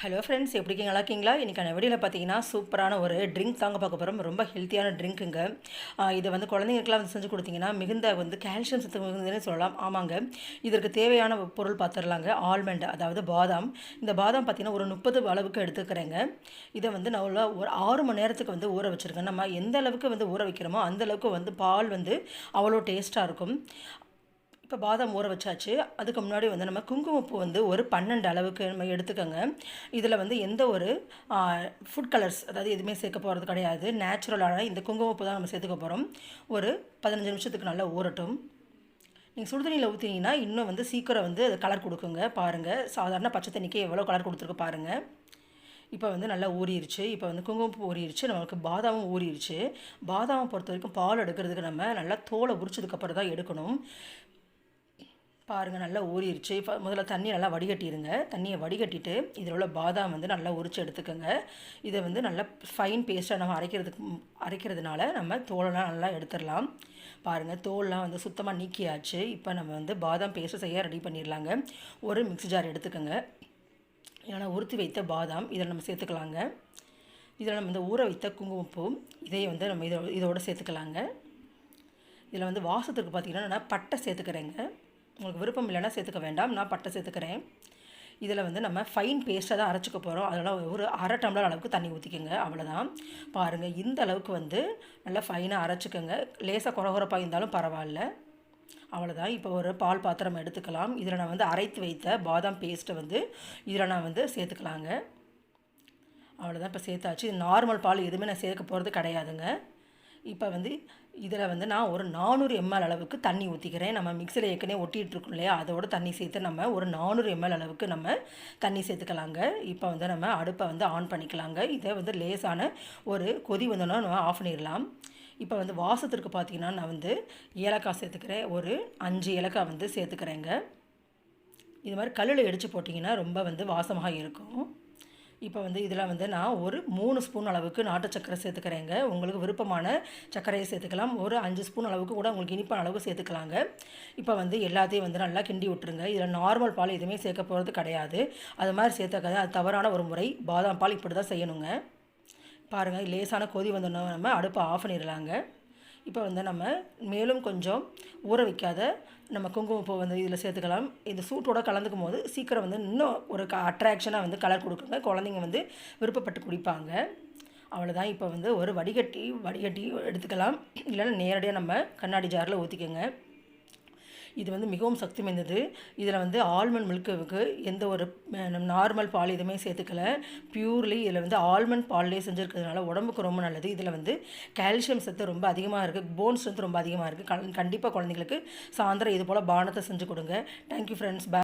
Hello friends எப்படி இருக்கீங்க? நல்லா இருக்கீங்களா? இன்றைக்கான வீடியோவில் பார்த்தீங்கன்னா சூப்பரான ஒரு ட்ரிங்க் தாங்க பார்க்க போகிறோம் ரொம்ப ஹெல்த்தியான ட்ரிங்க்குங்க இதை வந்து குழந்தைங்களுக்குலாம் வந்து செஞ்சு கொடுத்தீங்கன்னா மிகுந்த வந்து கால்சியம் சத்து மிகுந்ததுன்னு சொல்லலாம். ஆமாங்க. இதற்கு தேவையான பொருள் பார்த்துடலாங்க ஆல்மண்ட் அதாவது பாதாம். இந்த பாதாம் பார்த்தீங்கன்னா ஒரு முப்பது அளவுக்கு எடுத்துக்கிறேங்க. இதை வந்து நான் ஒரு ஆறு மணி நேரத்துக்கு வந்து ஊற வச்சுருக்கேன் நம்ம எந்த அளவுக்கு வந்து ஊற வைக்கிறோமோ அந்த அளவுக்கு வந்து பால் வந்து அவ்வளோ டேஸ்ட்டாக இருக்கும். இப்போ பாதாம் ஊற வச்சாச்சு. அதுக்கு முன்னாடி வந்து நம்ம குங்குமப்பூ வந்து ஒரு பன்னெண்டு அளவுக்கு நம்ம எடுத்துக்கோங்க. இதில் வந்து எந்த ஒரு ஃபுட் கலர்ஸ் அதாவது எதுவுமே சேர்க்க போகிறது கிடையாது. நேச்சுரலான இந்த குங்குமப்பூ தான் நம்ம சேர்த்துக்க போகிறோம் ஒரு பதினஞ்சு நிமிஷத்துக்கு நல்லா ஊறட்டும். நீங்கள் சுடுதண்ணியில் ஊற்றினீங்கன்னா இன்னும் வந்து சீக்கிரம் வந்து அது கலர் கொடுக்குங்க. பாருங்கள் சாதாரண பச்சை தண்ணிக்கு எவ்வளோ கலர் கொடுத்துருக்கு பாருங்கள் இப்போ வந்து நல்லா ஊறிடுச்சு இப்போ வந்து குங்குமப்பூ ஊறிடுச்சு நம்மளுக்கு பாதாமும் ஊறிடுச்சு பாதாமை பொறுத்த வரைக்கும் பால் எடுக்கிறதுக்கு நம்ம நல்லா தோலை உரிச்சதுக்கப்புறம் தான் எடுக்கணும். பாருங்கள் நல்லா ஊறிடுச்சு இப்போ முதல்ல தண்ணி நல்லா வடிகட்டிடுங்க தண்ணியை வடிகட்டிட்டு இதில் உள்ள பாதாம் வந்து நல்லா உரிச்சு எடுத்துக்கோங்க. இதை வந்து நல்லா ஃபைன் பேஸ்ட்டாக நம்ம அரைக்கிறதுக்கு அரைக்கிறதுனால நம்ம தோலெல்லாம் நல்லா எடுத்துடலாம். பாருங்கள் தோல்லாம் வந்து சுத்தமாக நீக்கியாச்சு. இப்போ நம்ம வந்து பாதாம் பேஸ்ட்டு செய்ய ரெடி பண்ணிடலாங்க. ஒரு மிக்ஸி ஜார் எடுத்துக்கோங்க. ஏன்னா உறுத்தி வைத்த பாதாம் இதில் நம்ம சேர்த்துக்கலாங்க. இதில் நம்ம இந்த ஊற வைத்த குங்குமப்பூ இதையே வந்து நம்ம இதோ இதோட சேர்த்துக்கலாங்க. இதில் வந்து வாசத்துக்கு பார்த்திங்கன்னா நான் பட்டை சேர்த்துக்கிறேங்க. உங்களுக்கு விருப்பம் இல்லைன்னா சேர்த்துக்க வேண்டாம். நான் பட்டை சேர்த்துக்கிறேன். இதில் வந்து நம்ம ஃபைன் பேஸ்ட்டாக தான் அரைச்சிக்க போகிறோம் அதனால் ஒரு அரை டம்ளர் அளவுக்கு தண்ணி ஊற்றிக்கோங்க அவ்வளோதான் பாருங்கள் இந்த அளவுக்கு வந்து நல்லா ஃபைனாக அரைச்சிக்கோங்க. லேசாக குறகுறப்பாக இருந்தாலும் பரவாயில்ல. அவ்வளோதான் இப்போ ஒரு பால் பாத்திரம் எடுத்துக்கலாம். இதில் நான் வந்து அரைத்து வைத்த பாதாம் பேஸ்ட்டை வந்து இதில் நான் வந்து சேர்த்துக்கலாங்க. அவ்வளோதான் இப்போ சேர்த்தாச்சு. நார்மல் பால் எதுவுமே நான் சேர்க்க போகிறது கிடையாதுங்க. இப்போ வந்து இதில் வந்து நான் ஒரு நானூறு எம்எல் அளவுக்கு தண்ணி ஊற்றிக்கிறேன் நம்ம மிக்சியில் ஏற்கனவே ஒட்டிகிட்ருக்கோம் இல்லையா? அதோட தண்ணி சேர்த்து நம்ம ஒரு நானூறு எம்எல் அளவுக்கு நம்ம தண்ணி சேர்த்துக்கலாங்க. இப்போ வந்து நம்ம அடுப்பை வந்து ஆன் பண்ணிக்கலாங்க. இதை வந்து லேசான ஒரு கொதி வந்தோன்னா நம்ம ஆஃப் பண்ணிடலாம். இப்போ வந்து வாசத்திற்கு பார்த்தீங்கன்னா நான் வந்து ஏலக்காய் சேர்த்துக்கிறேன். ஒரு அஞ்சு ஏலக்காய் வந்து சேர்த்துக்கிறேங்க. இது மாதிரி கல்லில் இடித்து போட்டிங்கன்னா ரொம்ப வந்து வாசமாக இருக்கும். இப்போ வந்து இதில் வந்து நான் ஒரு மூணு ஸ்பூன் அளவுக்கு நாட்டு சர்க்கரை சேர்த்துக்கிறேங்க. உங்களுக்கு விருப்பமான சர்க்கரையை சேர்த்துக்கலாம். ஒரு அஞ்சு ஸ்பூன் அளவுக்கு கூட உங்களுக்கு இனிப்பான அளவுக்கு சேர்த்துக்கலாங்க. இப்போ வந்து எல்லாத்தையும் வந்து நல்லா கிண்டி விட்டுருங்க. இதில் நார்மல் பால் எதுவுமே சேர்க்க போகிறது கிடையாது. அது மாதிரி சேர்த்தக்காது அது தவறான ஒரு முறை. பாதாம் பால் இப்படி தான் செய்யணுங்க. பாருங்கள் லேசான கொதி வந்தோன்னா நம்ம அடுப்பை ஆஃப் பண்ணிடலாங்க. இப்போ வந்து நம்ம மேலும் கொஞ்சம் ஊற வைக்காத நம்ம குங்குமப்பூ வந்து இதில் சேர்த்துக்கலாம். இந்த சூட்டோட கலந்துக்கும் போது சீக்கிரம் வந்து இன்னும் ஒரு க அட்ராக்ஷனாக வந்து கலர் கொடுக்குங்க. குழந்தைங்க வந்து விருப்பப்பட்டு குடிப்பாங்க. அவ்வளோதான் இப்போ வந்து ஒரு வடிகட்டி வடிகட்டி எடுத்துக்கலாம். இல்லைன்னா நேரடியாக நம்ம கண்ணாடி ஜாரில் ஊற்றிக்கோங்க இது வந்து மிகவும் சக்தி வாய்ந்தது. இதில் வந்து ஆல்மண்ட் மில்க்கு எந்த ஒரு நார்மல் பால் எதுவுமே சேர்த்துக்கல. பியூர்லி இதில் வந்து ஆல்மண்ட் பால்லே செஞ்சுருக்கிறதுனால உடம்புக்கு ரொம்ப நல்லது. இதில் வந்து கால்சியம் சத்து ரொம்ப அதிகமாக இருக்குது போன் ஸ்ட்ரென்த் ரொம்ப அதிகமாக இருக்குது கண்டிப்பாக குழந்தைங்களுக்கு சாயந்தரம் இது போல் பானத்தை செஞ்சு கொடுங்க. தேங்க்யூ ஃப்ரெண்ட்ஸ் பே